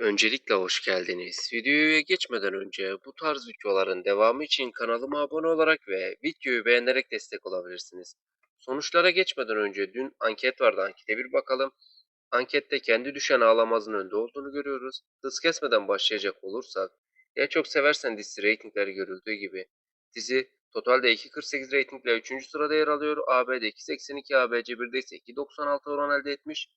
Öncelikle hoş geldiniz. Videoya geçmeden önce bu tarz videoların devamı için kanalıma abone olarak ve videoyu beğenerek destek olabilirsiniz. Sonuçlara geçmeden önce dün anket vardı. Ankete bir bakalım. Ankette kendi düşen ağlamazın önde olduğunu görüyoruz. Hız kesmeden başlayacak olursak ya çok seversen dizisi reytingleri görüldüğü gibi. Dizi totalde 2.48 reytingle 3. sırada yer alıyor. AB'de 2.82, ABC 1'de ise 2.96 oran elde etmiş.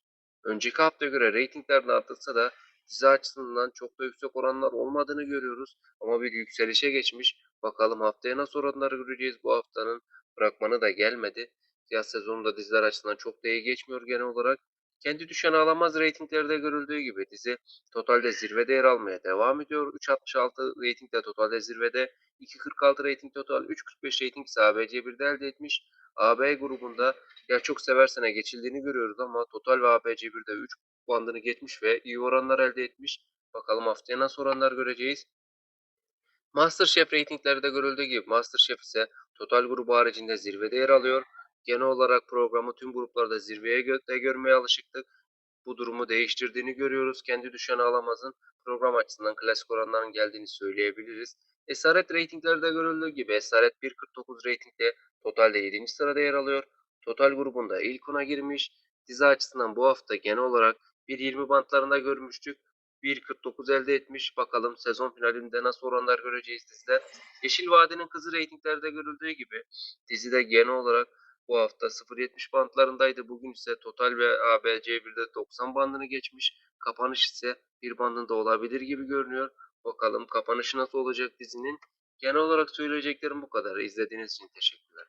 Önceki haftaya göre reytingler de artsa da dizi açısından çok da yüksek oranlar olmadığını görüyoruz. Ama bir yükselişe geçmiş. Bakalım haftaya nasıl oranları göreceğiz. Bu haftanın bırakmanı da gelmedi. Yaz sezonunda diziler açısından çok da iyi geçmiyor genel olarak. Kendi düşen ağlamaz reytinglerde görüldüğü gibi dizi totalde zirvede yer almaya devam ediyor. 3.66 reytingle totalde zirvede. 2.46 reyting total, 3.45 reyting ise ABC1'de elde etmiş. AB grubunda ya çok seversene geçildiğini görüyoruz ama total ve ABC1'de 3 bandını geçmiş ve iyi oranlar elde etmiş. Bakalım haftaya nasıl oranlar göreceğiz. Masterchef reytinglerde görüldüğü gibi Masterchef ise total grubu haricinde zirvede yer alıyor. Genel olarak programı tüm gruplarda zirveye gö görmeye alışıktık. Bu durumu değiştirdiğini görüyoruz. Kendi düşen alamazın program açısından klasik oranların geldiğini söyleyebiliriz. Esaret reytinglerde görüldüğü gibi Esaret 1.49 reytingde totalde 7. sırada yer alıyor. Total grubunda ilk ona girmiş. Dizi açısından bu hafta genel olarak 1.20 bantlarında görmüştük. 1.49 elde etmiş. Bakalım sezon finalinde nasıl oranlar göreceğiz dizide. Yeşil Vadi'nin kızı reytinglerde görüldüğü gibi dizide genel olarak bu hafta 0.70 bantlarındaydı. Bugün ise total ve ABC1'de 90 bandını geçmiş. Kapanış ise bir bandında olabilir gibi görünüyor. Bakalım kapanışı nasıl olacak dizinin. Genel olarak söyleyeceklerim bu kadar. İzlediğiniz için teşekkürler.